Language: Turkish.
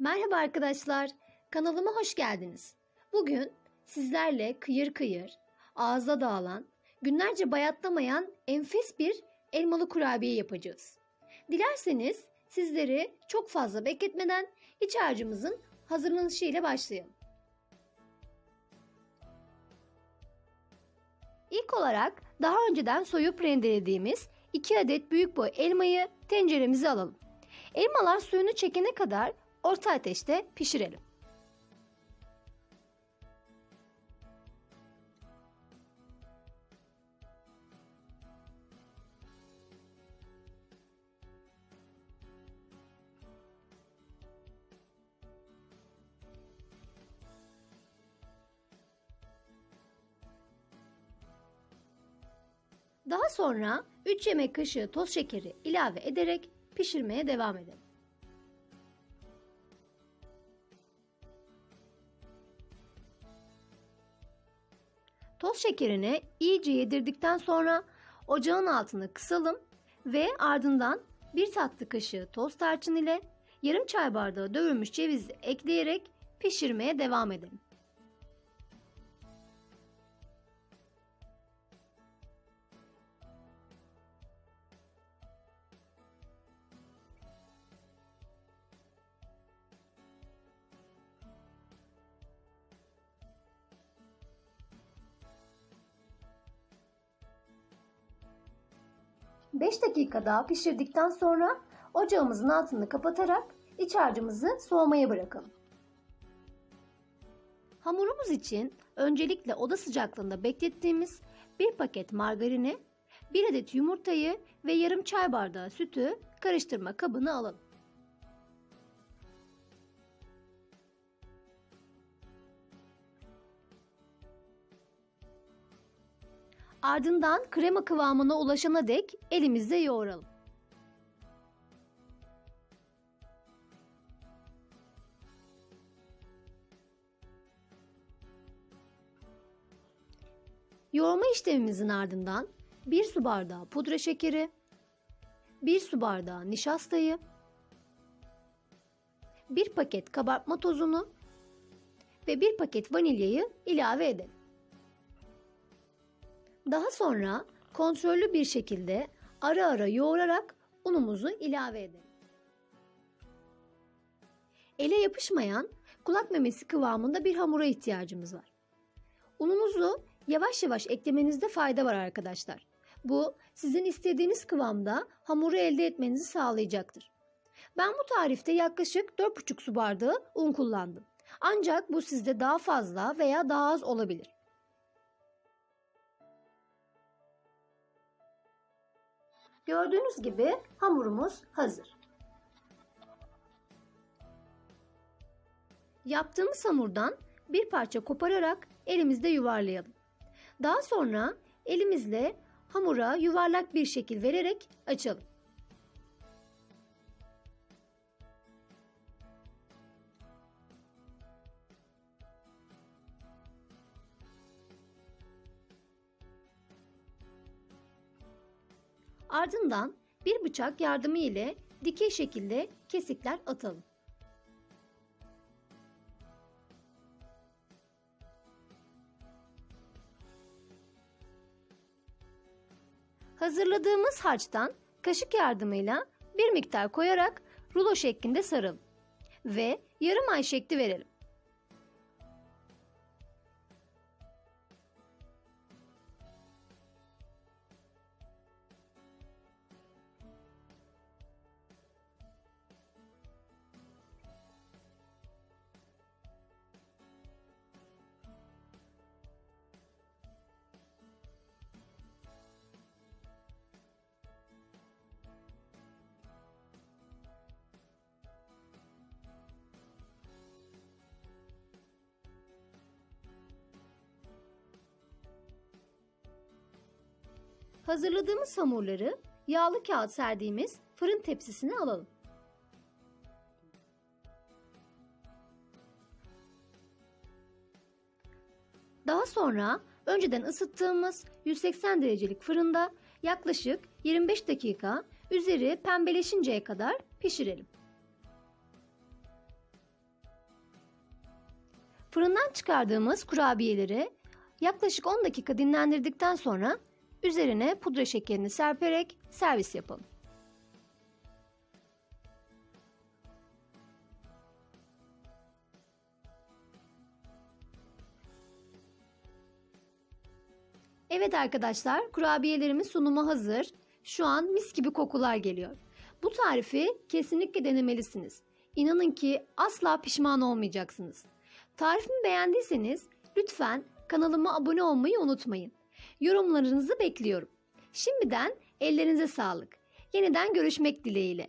Merhaba arkadaşlar, kanalıma hoş geldiniz. Bugün sizlerle kıyır kıyır, ağza dağılan, günlerce bayatlamayan enfes bir elmalı kurabiye yapacağız. Dilerseniz sizleri çok fazla bekletmeden iç harcımızın hazırlanışı ile başlayalım. İlk olarak daha önceden soyup rendelediğimiz 2 adet büyük boy elmayı tenceremize alalım. Elmalar suyunu çekene kadar orta ateşte pişirelim. Daha sonra 3 yemek kaşığı toz şekeri ilave ederek pişirmeye devam edelim. Toz şekerini iyice yedirdikten sonra ocağın altını kısalım ve ardından bir tatlı kaşığı toz tarçın ile yarım çay bardağı dövülmüş cevizi ekleyerek pişirmeye devam edelim. Beş dakika daha pişirdikten sonra ocağımızın altını kapatarak iç harcımızı soğumaya bırakalım. Hamurumuz için öncelikle oda sıcaklığında beklettiğimiz bir paket margarini, bir adet yumurtayı ve yarım çay bardağı sütü karıştırma kabına alalım. Ardından krema kıvamına ulaşana dek elimizde yoğuralım. Yoğurma işlemimizin ardından 1 su bardağı pudra şekeri, 1 su bardağı nişastayı, 1 paket kabartma tozunu ve 1 paket vanilyayı ilave edelim. Daha sonra kontrollü bir şekilde ara ara yoğurarak unumuzu ilave edelim. Ele yapışmayan kulak memesi kıvamında bir hamura ihtiyacımız var. Ununuzu yavaş yavaş eklemenizde fayda var arkadaşlar. Bu sizin istediğiniz kıvamda hamuru elde etmenizi sağlayacaktır. Ben bu tarifte yaklaşık 4,5 su bardağı un kullandım. Ancak bu sizde daha fazla veya daha az olabilir. Gördüğünüz gibi hamurumuz hazır. Yaptığımız hamurdan bir parça kopararak elimizde yuvarlayalım. Daha sonra elimizle hamura yuvarlak bir şekil vererek açalım. Ardından bir bıçak yardımı ile dikey şekilde kesikler atalım. Hazırladığımız harçtan kaşık yardımıyla bir miktar koyarak rulo şeklinde saralım ve yarım ay şekli verelim. Hazırladığımız hamurları yağlı kağıt serdiğimiz fırın tepsisine alalım. Daha sonra önceden ısıttığımız 180 derecelik fırında yaklaşık 25 dakika üzeri pembeleşinceye kadar pişirelim. Fırından çıkardığımız kurabiyeleri yaklaşık 10 dakika dinlendirdikten sonra üzerine pudra şekerini serperek servis yapalım. Evet arkadaşlar, kurabiyelerimiz sunuma hazır. Şu an mis gibi kokular geliyor. Bu tarifi kesinlikle denemelisiniz. İnanın ki asla pişman olmayacaksınız. Tarifimi beğendiyseniz lütfen kanalıma abone olmayı unutmayın. Yorumlarınızı bekliyorum. Şimdiden ellerinize sağlık. Yeniden görüşmek dileğiyle.